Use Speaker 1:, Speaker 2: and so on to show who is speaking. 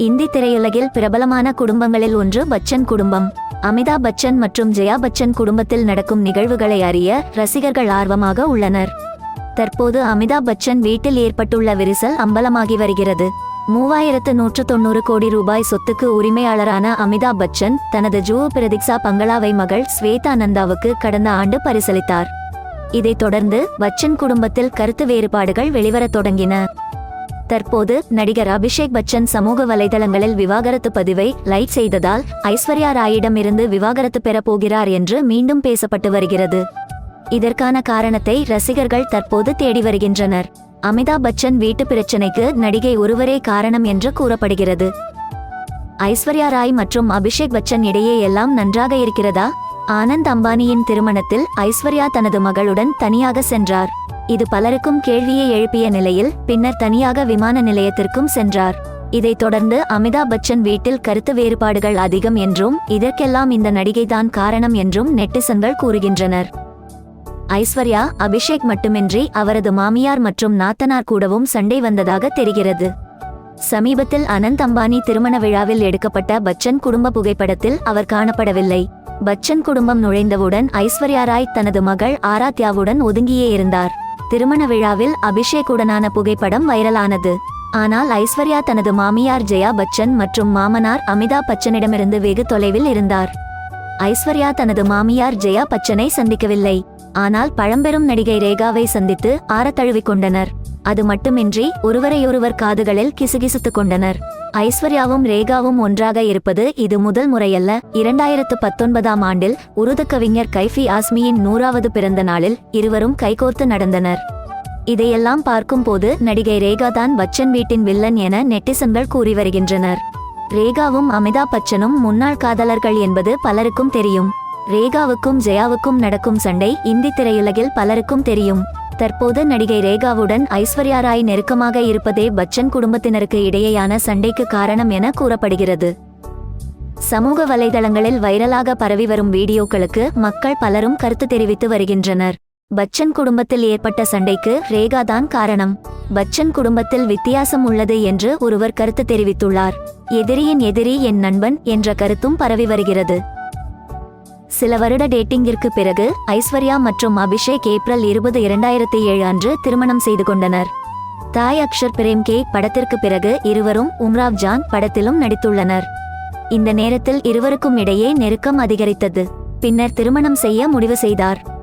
Speaker 1: இந்தி திரையுலகில் பிரபலமான குடும்பங்களில் ஒன்று பச்சன் குடும்பம். அமிதாப் பச்சன் மற்றும் ஜெயா பச்சன் குடும்பத்தில் நடக்கும் நிகழ்வுகளை அறிய ரசிகர்கள் ஆர்வமாக உள்ளனர். தற்போது அமிதாப் பச்சன் வீட்டில் ஏற்பட்டுள்ள விரிசல் அம்பலமாகி வருகிறது. மூவாயிரத்து நூற்று தொண்ணூறு கோடி ரூபாய் சொத்துக்கு உரிமையாளரான அமிதாப் பச்சன் தனது ஜூ பிரதிக்ஷா பங்களாவை மகள் ஸ்வேதா நந்தாவுக்கு கடந்த ஆண்டு பரிசளித்தார். இதைத் தொடர்ந்து பச்சன் குடும்பத்தில் கருத்து வேறுபாடுகள் வெளிவரத் தொடங்கின. தற்போது நடிகர் அபிஷேக் பச்சன் சமூக வலைதளங்களில் விவாகரத்து பதிவை லைக் செய்ததால் ஐஸ்வர்யா ராயிடமிருந்து விவாகரத்து பெறப்போகிறார் என்று மீண்டும் பேசப்பட்டு வருகிறது. இதற்கான காரணத்தை ரசிகர்கள் தற்போது தேடி வருகின்றனர். அமிதாப் பச்சன் வீட்டு பிரச்சனைக்கு நடிகை ஒருவரே காரணம் என்று கூறப்படுகிறது. ஐஸ்வர்யா ராய் மற்றும் அபிஷேக் பச்சன் இடையே எல்லாம் நன்றாக இருக்கிறதா? ஆனந்த் அம்பானியின் திருமணத்தில் ஐஸ்வர்யா தனது மகளுடன் தனியாக சென்றார். இது பலருக்கும் கேள்வியை எழுப்பிய நிலையில் பின்னர் தனியாக விமான நிலையத்திற்கும் சென்றார். இதைத் தொடர்ந்து அமிதாப் பச்சன் வீட்டில் கருத்து வேறுபாடுகள் அதிகம் என்றும் இதற்கெல்லாம் இந்த நடிகைதான் காரணம் என்றும் நெட்டிசன்கள் கூறுகின்றனர். ஐஸ்வர்யா அபிஷேக் மட்டுமின்றி அவரது மாமியார் மற்றும் நாத்தனார் கூடவும் சண்டை வந்ததாக தெரிகிறது. சமீபத்தில் அனந்த் அம்பானி திருமண விழாவில் எடுக்கப்பட்ட பச்சன் குடும்ப புகைப்படத்தில் அவர் காணப்படவில்லை. பச்சன் குடும்பம் நுழைந்தவுடன் ஐஸ்வர்யா ராய் தனது மகள் ஆராத்யாவுடன் ஒதுங்கியே இருந்தார். திருமண விழாவில் அபிஷேக்குடனான புகைப்படம் வைரலானது. ஆனால் ஐஸ்வர்யா தனது மாமியார் ஜெயா பச்சன் மற்றும் மாமனார் அமிதாப் பச்சனிடமிருந்து வெகு தொலைவில் இருந்தார். ஐஸ்வர்யா தனது மாமியார் ஜெயா பச்சனை சந்திக்கவில்லை. ஆனால் பழம்பெரும் நடிகை ரேகாவை சந்தித்து ஆரத்தழுவிக் கொண்டனர். அது மட்டுமின்றி ஒருவரையொருவர் காதுகளில் கிசுகிசுத்துக் கொண்டனர். ஐஸ்வர்யாவும் ரேகாவும் ஒன்றாக இருப்பது இது முதல் முறையல்ல. இரண்டாயிரத்து பத்தொன்பதாம் ஆண்டில் உருது கவிஞர் கைஃபி ஆஸ்மியின் நூறாவது பிறந்த நாளில் இருவரும் கைகோர்த்து நடந்தனர். இதையெல்லாம் பார்க்கும்போது நடிகை ரேகா தான் பச்சன் வீட்டின் வில்லன் என நெட்டிசன்கள் கூறி வருகின்றனர். ரேகாவும் அமிதாப் பச்சனும் முன்னாள் காதலர்கள் என்பது பலருக்கும் தெரியும். ரேகாவுக்கும் ஜெயாவுக்கும் நடக்கும் சண்டை இந்தி திரையுலகில் பலருக்கும் தெரியும். தற்போது நடிகை ரேகாவுடன் ஐஸ்வர்யா ராய் நெருக்கமாக இருப்பதே பச்சன் குடும்பத்தினருக்கு இடையேயான சண்டைக்கு காரணம் என கூறப்படுகிறது. சமூக வலைதளங்களில் வைரலாக பரவி வரும் வீடியோக்களுக்கு மக்கள் பலரும் கருத்து தெரிவித்து வருகின்றனர். பச்சன் குடும்பத்தில் ஏற்பட்ட சண்டைக்கு ரேகா தான் காரணம். பச்சன் குடும்பத்தில் வித்தியாசம் உள்ளது என்று ஒருவர் கருத்து தெரிவித்துள்ளார். எதிரியின் எதிரி என் நண்பன் என்ற கருத்தும் பரவி வருகிறது. சில வருட டேட்டிங்கிற்கு பிறகு ஐஸ்வர்யா மற்றும் அபிஷேக் ஏப்ரல் இருபது இரண்டாயிரத்தி ஏழு அன்று திருமணம் செய்து கொண்டனர். தாய் அக்ஷர் பிரேம் கே படத்திற்கு பிறகு இருவரும் உம்ராவ் ஜான் படத்திலும் நடித்துள்ளனர். இந்த நேரத்தில் இருவருக்கும் இடையே நெருக்கம் அதிகரித்தது. பின்னர் திருமணம் செய்ய முடிவு செய்தார்.